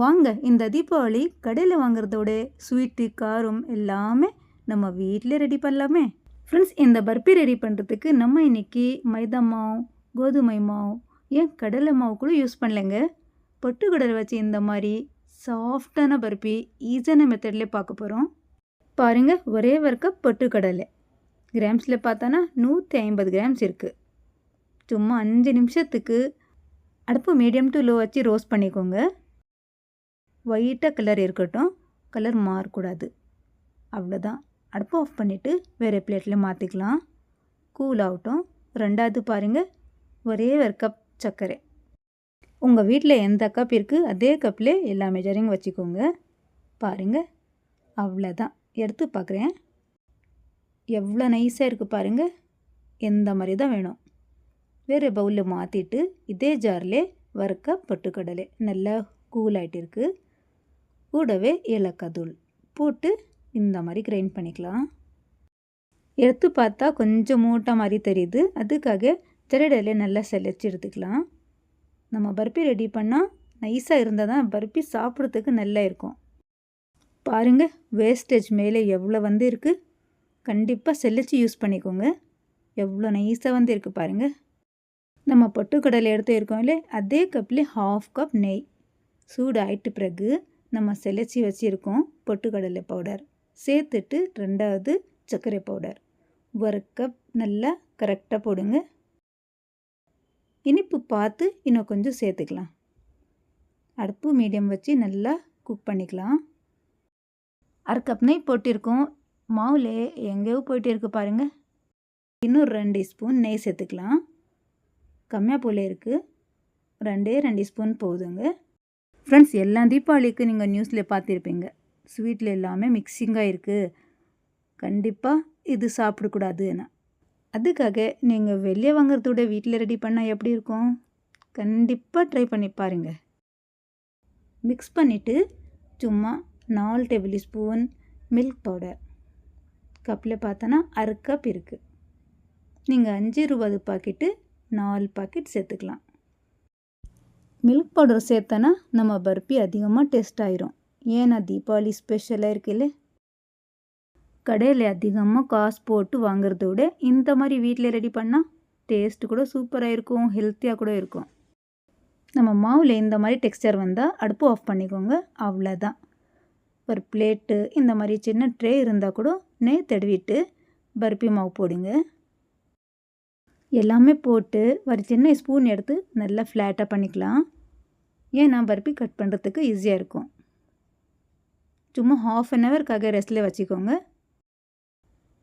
வாங்க இந்த தீபாவளி கடையில் வாங்குறதோட ஸ்வீட்டு காரம் எல்லாமே நம்ம வீட்டில் ரெடி பண்ணலாமே. ஃப்ரெண்ட்ஸ் இந்த பர்பி ரெடி பண்ணுறதுக்கு நம்ம இன்னைக்கு மைதா மாவு கோதுமை மாவு ஏன் கடலை மாவு கூட யூஸ் பண்ணலைங்க? பொட்டுக்கடலை வச்சு இந்த மாதிரி சாஃப்டான பர்பி ஈஸியான மெத்தட்லேயே பார்க்க போகிறோம் பாருங்கள் ஒரே ஒரு கப் பொட்டுக்கடலை கிராம்ஸில் பார்த்தோன்னா நூற்றி ஐம்பது கிராம்ஸ் இருக்குது சும்மா அஞ்சு நிமிஷத்துக்கு அடுப்பு மீடியம் டு லோ வச்சு ரோஸ்ட் பண்ணிக்கோங்க. ஒயிட்டாக கலர் இருக்கட்டும். கலர் மாறக்கூடாது. அவ்வளோதான் அடுப்பு ஆஃப் பண்ணிவிட்டு வேறு பிளேட்டில் மாற்றிக்கலாம் கூல் ஆகட்டும். ரெண்டாவது பாருங்கள் ஒரே ஒரு கப் சர்க்கரை. உங்கள் வீட்டில் எந்த கப் இருக்குது அதே கப்பில் எல்லா மெஜரிங் வச்சுக்கோங்க. பாருங்கள் அவ்வளோதான் எடுத்து பார்க்குறேன் எவ்வளோ நைஸாக இருக்குது பாருங்கள் எந்த மாதிரி தான் வேணும். வேறு பவுலில் மாற்றிட்டு இதே ஜாரில் வறுக்க பொட்டுக்கடலை. நல்லா கூல் ஆகிட்டு இருக்குது கூடவே ஏலக்காய் போட்டு இந்த மாதிரி கிரைண்ட் பண்ணிக்கலாம். எடுத்து பார்த்தா கொஞ்சம் மூட்டை மாதிரி தெரியுது. அதுக்காக திரடலை நல்லா செலச்சு எடுத்துக்கலாம். நம்ம பர்பி ரெடி பண்ணால் நைஸாக இருந்தால் தான் பர்பி சாப்பிட்றதுக்கு நல்லா இருக்கும். பாருங்கள் வேஸ்டேஜ் மேலே எவ்வளோ வந்து இருக்குது கண்டிப்பாக செலச்சு யூஸ் பண்ணிக்கோங்க. எவ்வளோ நைஸாக வந்து இருக்குது பாருங்கள் நம்ம பொட்டுக்கடலை எடுத்து இருக்கோம்ல அதே கப்லேயே ஹாஃப் கப் நெய். சூடு ஆயிட்டு பிறகு நம்ம செலச்சி வச்சுருக்கோம் பொட்டுக்கடலை பவுடர் சேர்த்துட்டு ரெண்டாவது சர்க்கரை பவுடர் ஒரு கப் நல்லா கரெக்டாக போடுங்க. இனிப்பு பார்த்து இன்னும் கொஞ்சம் சேர்த்துக்கலாம். அடுப்பு மீடியம் வச்சு நல்லா குக் பண்ணிக்கலாம். அரை கப் நெய் போட்டிருக்கோம். மாவில் எங்கேயோ போயிட்டு இருக்கு பாருங்கள் இன்னும் ரெண்டு ஸ்பூன் நெய் சேர்த்துக்கலாம். கம்மியாக போல இருக்குது ரெண்டே ரெண்டு ஸ்பூன் போதுங்க. ஃப்ரெண்ட்ஸ் எல்லாம் தீபாவளிக்கு நீங்கள் நியூஸில் பார்த்துருப்பீங்க. ஸ்வீட்டில் எல்லாமே மிக்சிங்காக இருக்குது கண்டிப்பாக இது சாப்பிடக்கூடாதுன்னு. அதுக்காக நீங்கள் வெளியே வாங்குறதோட வீட்டில் ரெடி பண்ணால் எப்படி இருக்கும்? கண்டிப்பாக ட்ரை பண்ணி பாருங்கள் மிக்ஸ் பண்ணிவிட்டு சும்மா நாலு டேபிள் ஸ்பூன் மில்க் பவுடர் கப்பில் பார்த்தோன்னா அரை கப் இருக்குது நீங்கள் அஞ்சு ரூபாது பாக்கெட்டு நாலு பாக்கெட் சேர்த்துக்கலாம். மில்க் பவுடர் சேர்த்தனா நம்ம பர்பி அதிகமாக டேஸ்ட் ஆயிரும். ஏன்னா தீபாவளி ஸ்பெஷலாக இருக்குல்ல? கடையில் அதிகமாக காசு போட்டு வாங்குறத விட இந்த மாதிரி வீட்டில் ரெடி பண்ணால் டேஸ்ட்டு கூட சூப்பராக இருக்கும் ஹெல்த்தியாக கூட இருக்கும். நம்ம மாவில் இந்த மாதிரி டெக்ஸ்டர் வந்தால் அடுப்பு ஆஃப் பண்ணிக்கோங்க அவ்வளோதான் ஒரு பிளேட்டு இந்த மாதிரி சின்ன ட்ரே இருந்தால் கூட நெய் தடவிட்டு பர்பி மாவு போடுங்க. எல்லாமே போட்டு ஒரு சின்ன ஸ்பூன் எடுத்து நல்லா ஃப்ளாட்டாக பண்ணிக்கலாம். ஏன்னா பருப்பி கட் பண்ணுறதுக்கு ஈஸியாக இருக்கும். சும்மா ஹாஃப் அன் ஹவருக்காக ரெஸ்ட்டில் வச்சுக்கோங்க.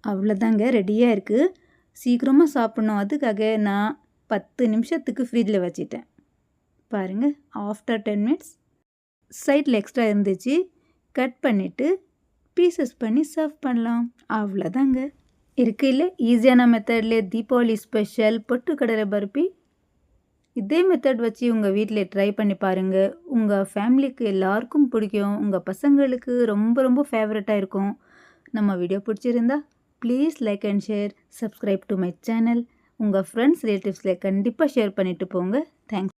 அவ்வளோதாங்க ரெடியாக இருக்குது சீக்கிரமாக சாப்பிட்ணும். அதுக்காக நான் பத்து நிமிஷத்துக்கு ஃப்ரிட்ஜில் வச்சிட்டேன். பாருங்கள் ஆஃப்டர் டென் மினிட்ஸ் சைடில் எக்ஸ்ட்ரா இருந்துச்சு. கட் பண்ணிவிட்டு பீசஸ் பண்ணி சர்வ் பண்ணலாம். அவ்வளோதாங்க இருக்கையில் ஈஸியான மெத்தட்லேயே தீபாவளி ஸ்பெஷல் பொட்டுக்கடலை பருப்பி. இதே மெத்தட் வச்சு உங்கள் வீட்டில் ட்ரை பண்ணி பாருங்கள் உங்கள் ஃபேமிலிக்கு எல்லாருக்கும் பிடிக்கும். உங்கள் பசங்களுக்கு ரொம்ப ரொம்ப ஃபேவரட்டாக இருக்கும். நம்ம வீடியோ பிடிச்சிருந்தா please like and share subscribe to my channel உங்கள் ஃப்ரெண்ட்ஸ் ரிலேட்டிவ்ஸில் கண்டிப்பாக ஷேர் பண்ணிவிட்டு போங்க. தேங்க்ஸ்